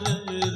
ಮೊದಲು